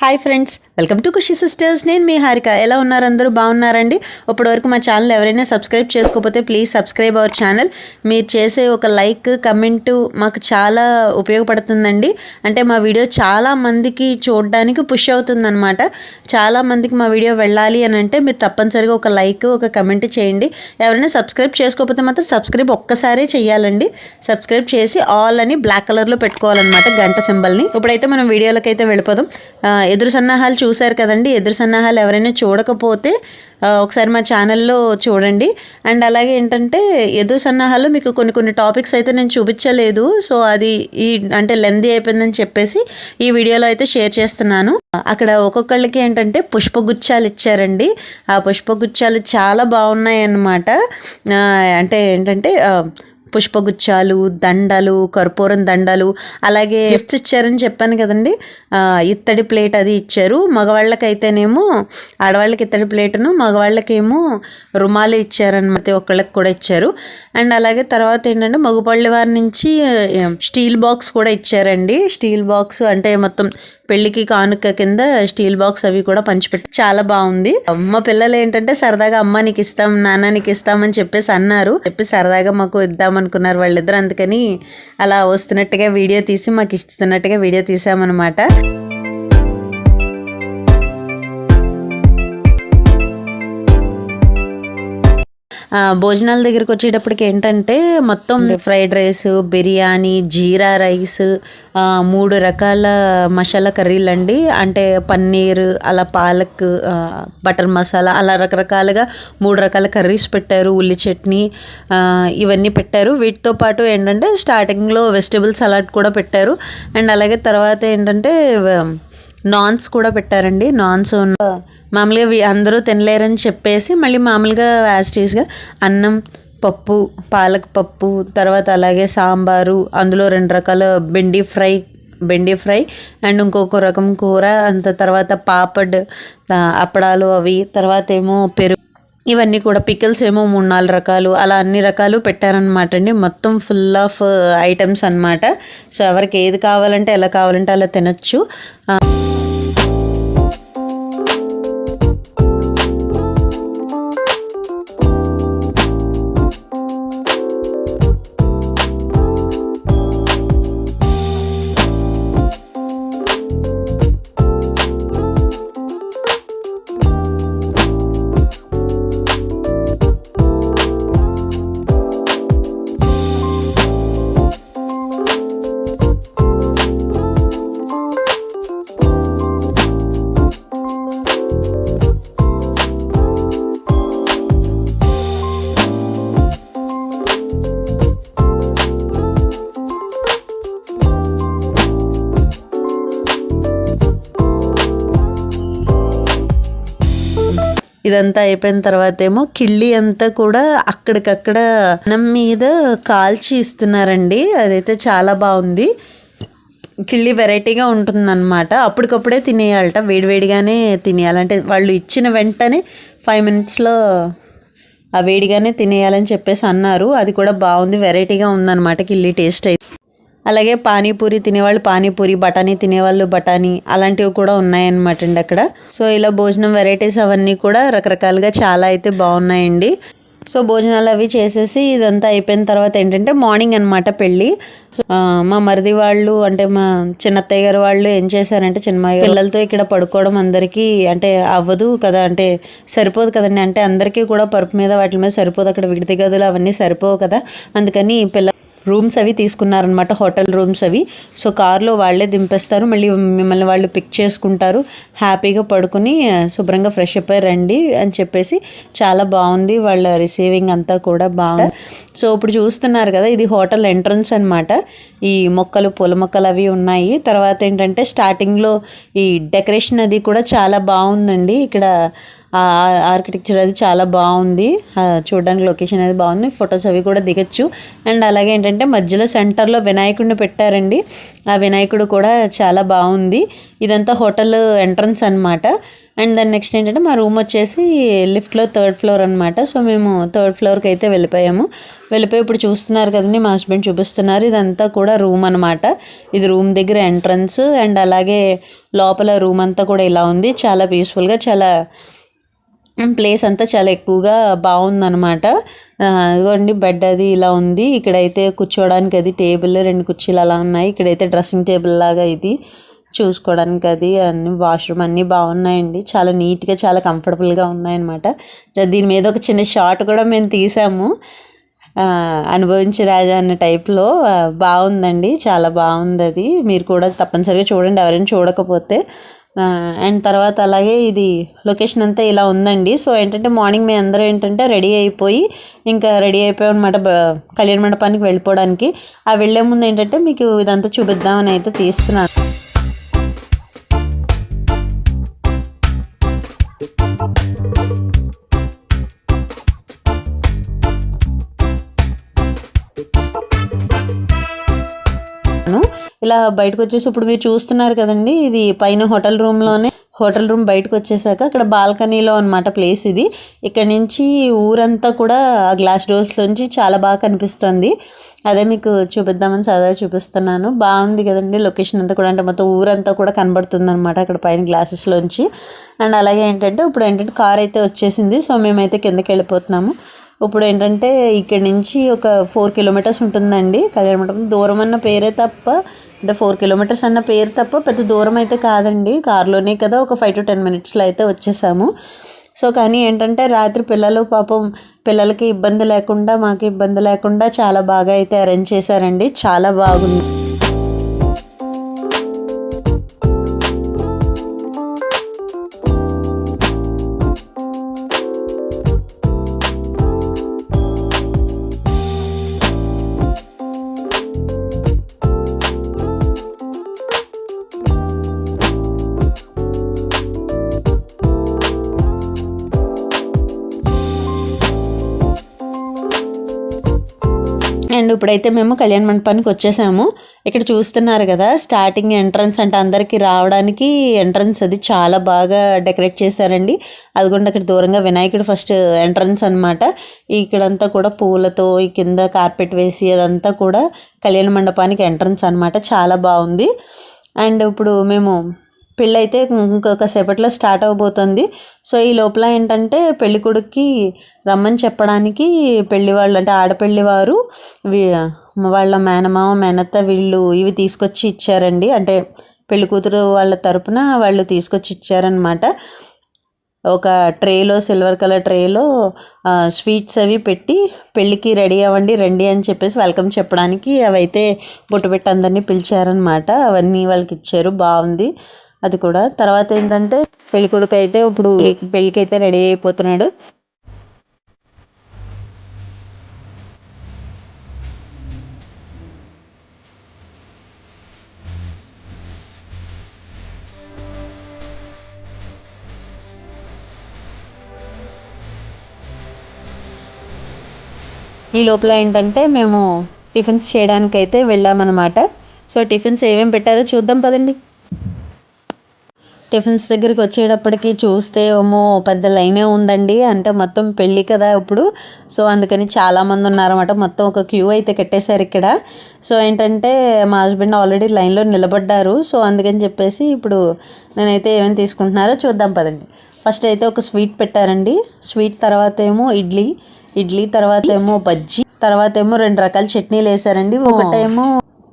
Hi friends welcome to Khushi sisters. నేను మీ హారిక. ఎలా ఉన్నారు? అందరూ బాగున్నారండి? ఇప్పటివరకు మా ఛానల్ ఎవరైనా సబ్స్క్రైబ్ చేసుకోకపోతే ప్లీజ్ సబ్స్క్రైబ్ అవర్ ఛానల్. మీరు చేసే ఒక లైక్ కమెంట్ మాకు చాలా ఉపయోగపడుతుందండి. అంటే మా వీడియో చాలా మందికి చూడడానికి పుష్ అవుతుందనమాట చాలా మందికి మా వీడియో వెళ్ళాలి అని అంటే మీరు తప్పనిసరిగా ఒక లైక్ ఒక కమెంట్ చేయండి. ఎవరైనా సబ్స్క్రైబ్ చేసుకోకపోతే మాత్రం సబ్స్క్రైబ్ ఒక్కసారే చేయాలండి సబ్స్క్రైబ్ చేసి ఆల్ అని బ్లాక్ కలర్లో పెట్టుకోవాలన్నమాట గంట సింబల్ని. ఇప్పుడైతే మనం వీడియోలకైతే వెళ్ళిపోదాం. ఎదురు సన్నాహాలు చూశారు కదండి. ఎదురు సన్నాహాలు ఎవరైనా చూడకపోతే ఒకసారి మా ఛానల్లో చూడండి. అండ్ అలాగే ఏంటంటే ఎదురు సన్నాహాలు మీకు కొన్ని కొన్ని టాపిక్స్ అయితే నేను చూపించలేదు. సో అది ఈ అంటే లెంది అయిపోయిందని చెప్పేసి ఈ వీడియోలో అయితే షేర్ చేస్తున్నాను. అక్కడ ఒక్కొక్కళ్ళకి ఏంటంటే పుష్పగుచ్చాలు ఇచ్చారండి. ఆ పుష్పగుచ్చాలు చాలా బాగున్నాయి అన్నమాట అంటే ఏంటంటే పుష్పగుచ్చాలు దండలు కర్పూరం దండలు అలాగే గిఫ్ట్స్ ఇచ్చారని చెప్పాను కదండి. ఇత్తడి ప్లేట్ అది ఇచ్చారు. మగవాళ్ళకైతేనేమో ఆడవాళ్ళకి ఇత్తడి ప్లేటును మగవాళ్ళకేమో రుమాలు ఇచ్చారని ప్రతి ఒక్కళ్ళకి కూడా ఇచ్చారు. అండ్ అలాగే తర్వాత ఏంటంటే మగపల్లి వారి నుంచి స్టీల్ బాక్స్ కూడా ఇచ్చారండి. స్టీల్ బాక్స్ అంటే మొత్తం పెళ్ళికి కానుక కింద స్టీల్ బాక్స్ అవి కూడా పంచిపెట్టి చాలా బాగుంది. అమ్మ పిల్లలు ఏంటంటే సరదాగా అమ్మ నీకు ఇస్తాం నాన్న నీకు ఇస్తామని చెప్పేసి అన్నారు. చెప్పి సరదాగా మాకు ఇద్దాం అనుకున్నారు వాళ్ళిద్దరు. అందుకని అలా వస్తున్నట్టుగా వీడియో తీసి మాకు ఇస్తున్నట్టుగా వీడియో తీసామన్నమాట. భోజనాల దగ్గరికి వచ్చేటప్పటికి ఏంటంటే మొత్తం fried rice biryani jeera rice మూడు రకాల మసాలా కర్రీలు అండి. అంటే పన్నీర్ అలా పాలక్ బటర్ మసాలా అలా రకరకాలుగా మూడు రకాల కర్రీస్ పెట్టారు. ఉల్లి చట్నీ ఇవన్నీ పెట్టారు. వీటితో పాటు ఏంటంటే స్టార్టింగ్లో వెజిటబుల్ సలాడ్ కూడా పెట్టారు. అండ్ అలాగే తర్వాత ఏంటంటే నాన్స్ కూడా పెట్టారండి. నాన్స్ ఉన్న మామూలుగా అందరూ తినలేరని చెప్పేసి మళ్ళీ మామూలుగా యాస్టీస్గా అన్నం పప్పు పాలక్ పప్పు తర్వాత అలాగే సాంబారు అందులో రెండు రకాల బెండి ఫ్రై బెండి ఫ్రై అండ్ ఇంకొక రకం కూర అంత తర్వాత పాపడ్ అప్పడాలు అవి తర్వాత ఏమో పెరుగు ఇవన్నీ కూడా పికిల్స్ ఏమో మూడు నాలుగు రకాలు అలా అన్ని రకాలు పెట్టారనమాట అండి. మొత్తం ఫుల్ ఆఫ్ ఐటమ్స్ అన్నమాట. సో ఎవరికి ఏది కావాలంటే ఎలా కావాలంటే అలా తినచ్చు. ఇదంతా అయిపోయిన తర్వాత ఏమో కిళ్ళి అంతా కూడా అక్కడికక్కడ అన్నం మీద కాల్చి ఇస్తున్నారండి. అదైతే చాలా బాగుంది. కిళ్ళి వెరైటీగా ఉంటుందన్నమాట. అప్పటికప్పుడే తినేయాలట. వేడివేడిగానే తినేయాలంటే వాళ్ళు ఇచ్చిన వెంటనే ఫైవ్ మినిట్స్లో ఆ వేడిగానే తినేయాలని చెప్పేసి అన్నారు. అది కూడా బాగుంది. వెరైటీగా ఉందన్నమాట కిళ్ళి టేస్ట్ అయితే. అలాగే పానీపూరి తినేవాళ్ళు పానీపూరి బఠానీ తినేవాళ్ళు బఠానీ అలాంటివి కూడా ఉన్నాయన్నమాట అండి అక్కడ. సో ఇలా భోజనం వెరైటీస్ అవన్నీ కూడా రకరకాలుగా చాలా అయితే బాగున్నాయండి. సో భోజనాలు అవి చేసేసి ఇదంతా అయిపోయిన తర్వాత ఏంటంటే మార్నింగ్ అనమాట పెళ్ళి. సో, మా మరిది వాళ్ళు అంటే మా చిన్నత్తయ్య గారు వాళ్ళు ఏం చేశారంటే చిన్న పిల్లలతో ఇక్కడ పడుకోవడం అందరికీ అంటే అవ్వదు కదా అంటే సరిపోదు కదండి. అంటే అందరికీ కూడా పరుపు మీద వాటి మీద సరిపోదు అక్కడ విడిది గదులు అవన్నీ సరిపోవు కదా. అందుకని పిల్ల రూమ్స్ అవి తీసుకున్నారనమాట హోటల్ రూమ్స్ అవి. సో కార్లో వాళ్ళే దింపేస్తారు. మళ్ళీ మిమ్మల్ని వాళ్ళు పిక్ చేసుకుంటారు. హ్యాపీగా పడుకుని శుభ్రంగా ఫ్రెష్ అప్ అయ్యి రండి అని చెప్పేసి చాలా బాగుంది. వాళ్ళ రిసీవింగ్ అంతా కూడా బాగుంది. సో ఇప్పుడు చూస్తున్నారు కదా ఇది హోటల్ ఎంట్రన్స్ అనమాట ఈ మొక్కలు పూల మొక్కలు అవి ఉన్నాయి. తర్వాత ఏంటంటే స్టార్టింగ్లో ఈ డెకరేషన్ అది కూడా చాలా బాగుందండి. ఇక్కడ ఆర్కిటెక్చర్ అది చాలా బాగుంది. చూడడానికి లొకేషన్ అది బాగుంది. ఫొటోస్ అవి కూడా దిగచ్చు. అండ్ అలాగే ఏంటంటే మధ్యలో సెంటర్లో వినాయకుడిని పెట్టారండి. ఆ వినాయకుడు కూడా చాలా బాగుంది. ఇదంతా హోటల్ ఎంట్రన్స్ అన్నమాట. అండ్ దాని నెక్స్ట్ ఏంటంటే మా రూమ్ వచ్చేసి లిఫ్ట్లో థర్డ్ ఫ్లోర్ అనమాట సో మేము థర్డ్ ఫ్లోర్కి అయితే వెళ్ళిపోయాము. వెళ్ళిపోయి ఇప్పుడు చూస్తున్నారు కదండి మా హస్బెండ్ చూపిస్తున్నారు. ఇదంతా కూడా రూమ్ అనమాట ఇది రూమ్ దగ్గర ఎంట్రన్స్ అండ్ అలాగే లోపల రూమ్ అంతా కూడా ఇలా ఉంది. చాలా పీస్ఫుల్గా చాలా ప్లేస్ అంతా చాలా ఎక్కువగా బాగుందన్నమాట. అదిగోండి బెడ్ అది ఇలా ఉంది. ఇక్కడైతే కూర్చోవడానికి అది టేబుల్ రెండు కుర్చీలు అలా ఉన్నాయి. ఇక్కడైతే డ్రెస్సింగ్ టేబుల్ లాగా ఇది. చూసుకోవడానికి అది అన్ని వాష్రూమ్ అన్నీ బాగున్నాయండి. చాలా నీట్గా చాలా కంఫర్టబుల్గా ఉన్నాయన్నమాట. దీని మీద ఒక చిన్న షార్ట్ కూడా మేము తీసాము. అనుభవించి రాజా అన్న టైప్లో బాగుందండి. చాలా బాగుంది అది. మీరు కూడా తప్పనిసరిగా చూడండి. ఎవరైనా చూడకపోతే. అండ్ తర్వాత అలాగే ఇది లొకేషన్ అంతా ఇలా ఉందండి. సో ఏంటంటే మార్నింగ్ మేము అందరూ ఏంటంటే రెడీ అయిపోయి ఇంకా రెడీ అయిపోయాం అనమాట కళ్యాణ మండపానికి వెళ్ళిపోవడానికి. ఆ వెళ్ళే ముందు ఏంటంటే మీకు ఇదంతా చూపిద్దామని అయితే తీస్తున్నాను. ఇలా బయటకు వచ్చేసి ఇప్పుడు మీరు చూస్తున్నారు కదండి ఇది పైన హోటల్ రూమ్లోనే హోటల్ రూమ్ బయటకు వచ్చేసాక అక్కడ బాల్కనీలో అనమాట ప్లేస్ ఇది. ఇక్కడ నుంచి ఊరంతా కూడా ఆ గ్లాస్ డోర్స్లోంచి చాలా బాగా కనిపిస్తుంది. అదే మీకు చూపిద్దామని సరదా చూపిస్తున్నాను. బాగుంది కదండి లొకేషన్ అంతా కూడా. అంటే మొత్తం ఊరంతా కూడా కనబడుతుంది అనమాట అక్కడ పైన గ్లాసెస్లోంచి అండ్ అలాగే ఏంటంటే ఇప్పుడు ఏంటంటే కార్ అయితే వచ్చేసింది. సో మేమైతే కిందకి వెళ్ళిపోతున్నాము. ఇప్పుడు ఏంటంటే ఇక్కడి నుంచి ఒక ఫోర్ కిలోమీటర్స్ ఉంటుందండి. కళ్యాణ మండపం దూరం అన్న పేరే తప్ప అంటే ఫోర్ కిలోమీటర్స్ అన్న పేరు తప్ప పెద్ద దూరం అయితే కాదండి. కారులోనే కదా ఒక ఫైవ్ టు టెన్ మినిట్స్లో అయితే వచ్చేసాము. సో కానీ ఏంటంటే రాత్రి పిల్లలు పాపం పిల్లలకి ఇబ్బంది లేకుండా మాకు ఇబ్బంది లేకుండా చాలా బాగా అయితే అరేంజ్ చేశారండి. చాలా బాగుంది. అండ్ ఇప్పుడైతే మేము కళ్యాణ మండపానికి వచ్చేసాము. ఇక్కడ చూస్తున్నారు కదా స్టార్టింగ్ ఎంట్రన్స్ అంటే అందరికీ రావడానికి ఎంట్రన్స్ అది చాలా బాగా డెకరేట్ చేశారండి. అదిగోండి అక్కడ దూరంగా వినాయకుడు ఫస్ట్ ఎంట్రన్స్ అనమాట ఇక్కడంతా కూడా పూలతో ఈ కింద కార్పెట్ వేసి అదంతా కూడా కళ్యాణ మండపానికి ఎంట్రన్స్ అనమాట చాలా బాగుంది. అండ్ ఇప్పుడు మేము పెళ్ళైతే ఇంకొక సేపట్లో స్టార్ట్ అవబోతుంది. సో ఈ లోపల ఏంటంటే పెళ్ళి కొడుక్కి రమ్మని చెప్పడానికి పెళ్ళి వాళ్ళు అంటే ఆడపెళ్ళి వారు వాళ్ళ మేనమామ మేనత్త వీళ్ళు ఇవి తీసుకొచ్చి ఇచ్చారండి. అంటే పెళ్ళి కూతురు వాళ్ళ తరపున వాళ్ళు తీసుకొచ్చి ఇచ్చారనమాట ఒక ట్రేలో సిల్వర్ కలర్ ట్రేలో స్వీట్స్ అవి పెట్టి పెళ్ళికి రెడీ అవ్వండి రండి అని చెప్పేసి వెల్కమ్ చెప్పడానికి అవైతే బొట్టు పెట్టి అందరినీ పిలిచారనమాట అవన్నీ వాళ్ళకి ఇచ్చారు. బాగుంది. అది కూడా. తర్వాత ఏంటంటే పెళ్ళికొడుకు అయితే ఇప్పుడు పెళ్ళికైతే రెడీ అయిపోతున్నాడు. ఈ లోపల ఏంటంటే మేము టిఫిన్స్ చేయడానికైతే వెళ్ళామన్నమాట. సో టిఫిన్స్ ఏమేమి పెట్టారో చూద్దాం పదండి. టిఫిన్స్ దగ్గరికి వచ్చేటప్పటికి చూస్తే ఏమో పెద్ద లైనే ఉందండి. అంటే మొత్తం పెళ్ళి కదా ఇప్పుడు. సో అందుకని చాలామంది ఉన్నారన్నమాట. మొత్తం ఒక క్యూ అయితే కట్టేశారు ఇక్కడ. సో ఏంటంటే మా హస్బెండ్ ఆల్రెడీ లైన్లో నిలబడ్డారు. సో అందుకని చెప్పేసి ఇప్పుడు నేనైతే ఏమేమి తీసుకుంటున్నారో చూద్దాం పదండి. ఫస్ట్ అయితే ఒక స్వీట్ పెట్టారండి. స్వీట్ తర్వాత ఏమో ఇడ్లీ. ఇడ్లీ తర్వాత ఏమో బజ్జీ. తర్వాత ఏమో రెండు రకాల చట్నీలు వేసారండి ఒకటేమో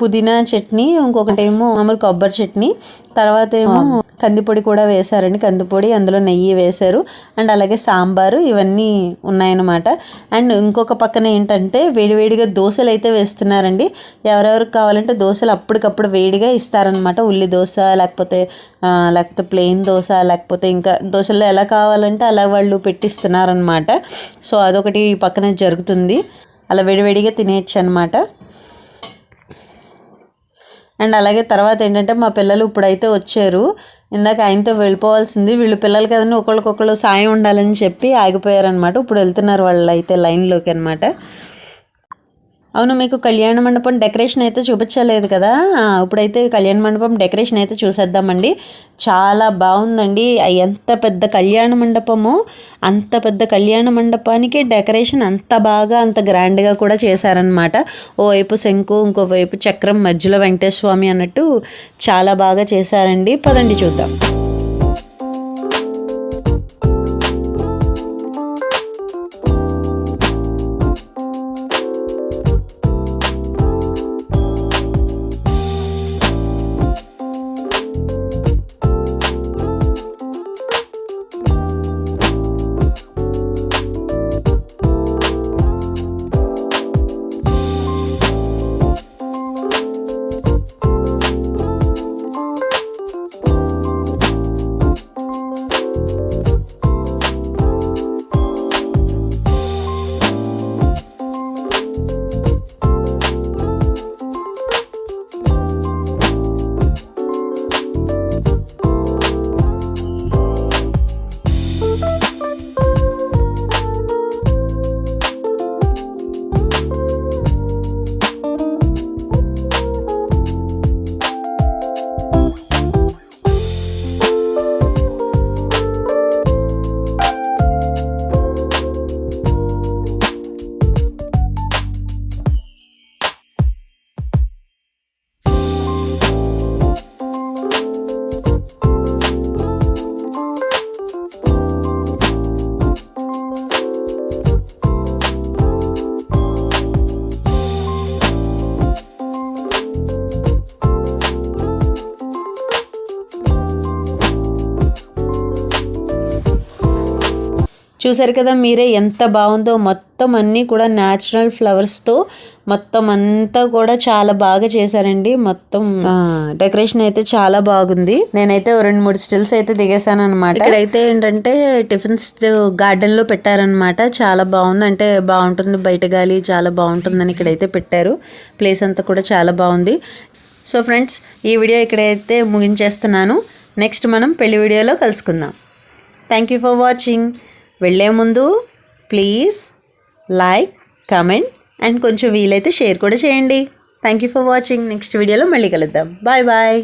పుదీనా చట్నీ ఇంకొకటేమో మామూలు కొబ్బరి చట్నీ తర్వాత ఏమో కందిపొడి కూడా వేశారండి. కందిపొడి అందులో నెయ్యి వేశారు. అండ్ అలాగే సాంబారు ఇవన్నీ ఉన్నాయన్నమాట. అండ్ ఇంకొక పక్కన ఏంటంటే వేడివేడిగా దోశలు అయితే వేస్తున్నారండి. ఎవరెవరికి కావాలంటే దోశలు అప్పటికప్పుడు వేడిగా ఇస్తారనమాట ఉల్లి దోశ లేకపోతే లేకపోతే ప్లెయిన్ దోశ లేకపోతే ఇంకా దోశలు ఎలా కావాలంటే అలా వాళ్ళు పెట్టిస్తున్నారనమాట సో అదొకటి ఈ పక్కన జరుగుతుంది. అలా వేడివేడిగా తినేయచ్చు అనమాట అండ్ అలాగే తర్వాత ఏంటంటే మా పిల్లలు ఇప్పుడైతే వచ్చారు. ఇందాక ఆయనతో వెళ్ళిపోవాల్సింది. వీళ్ళు పిల్లలు కదండి ఒకళ్ళకొకళ్ళు సాయం ఉండాలని చెప్పి ఆగిపోయారనమాట ఇప్పుడు వెళ్తున్నారు వాళ్ళు అయితే లైన్లోకి అనమాట అవును మీకు కళ్యాణ మండపం డెకరేషన్ అయితే చూపించలేదు కదా? ఇప్పుడైతే కళ్యాణ మండపం డెకరేషన్ అయితే చూసేద్దామండి. చాలా బాగుందండి. ఎంత పెద్ద కళ్యాణ మండపము అంత పెద్ద కళ్యాణ మండపానికి డెకరేషన్ అంత బాగా అంత గ్రాండ్గా కూడా చేశారనమాట ఓవైపు శంకు ఇంకోవైపు చక్రం మధ్యలో వెంకటేశ్వర స్వామి అన్నట్టు చాలా బాగా చేశారండి. పదండి చూద్దాం. చూసారు కదా మీరే ఎంత బాగుందో. మొత్తం అన్నీ కూడా న్యాచురల్ ఫ్లవర్స్తో మొత్తం అంతా కూడా చాలా బాగా చేశారండి. మొత్తం డెకరేషన్ అయితే చాలా బాగుంది. నేనైతే రెండు మూడు స్టిల్స్ అయితే దిగేసాను అనమాట ఇక్కడైతే ఏంటంటే టిఫిన్స్ గార్డెన్లో పెట్టారనమాట చాలా బాగుంది. అంటే బాగుంటుంది బయట గాలి చాలా బాగుంటుందని ఇక్కడైతే పెట్టారు. ప్లేస్ అంతా కూడా చాలా బాగుంది. సో ఫ్రెండ్స్ ఈ వీడియో ఇక్కడైతే ముగించేస్తున్నాను. నెక్స్ట్ మనం పెళ్ళి వీడియోలో కలుసుకుందాం. థ్యాంక్ యూ ఫర్ వాచింగ్ వెళ్ళే ముందు ప్లీజ్ లైక్ కమెంట్ అండ్ కొంచెం వీలైతే షేర్ కూడా చేయండి. Thank you for watching next వీడియోలో మళ్ళీ కలుద్దాం. Bye bye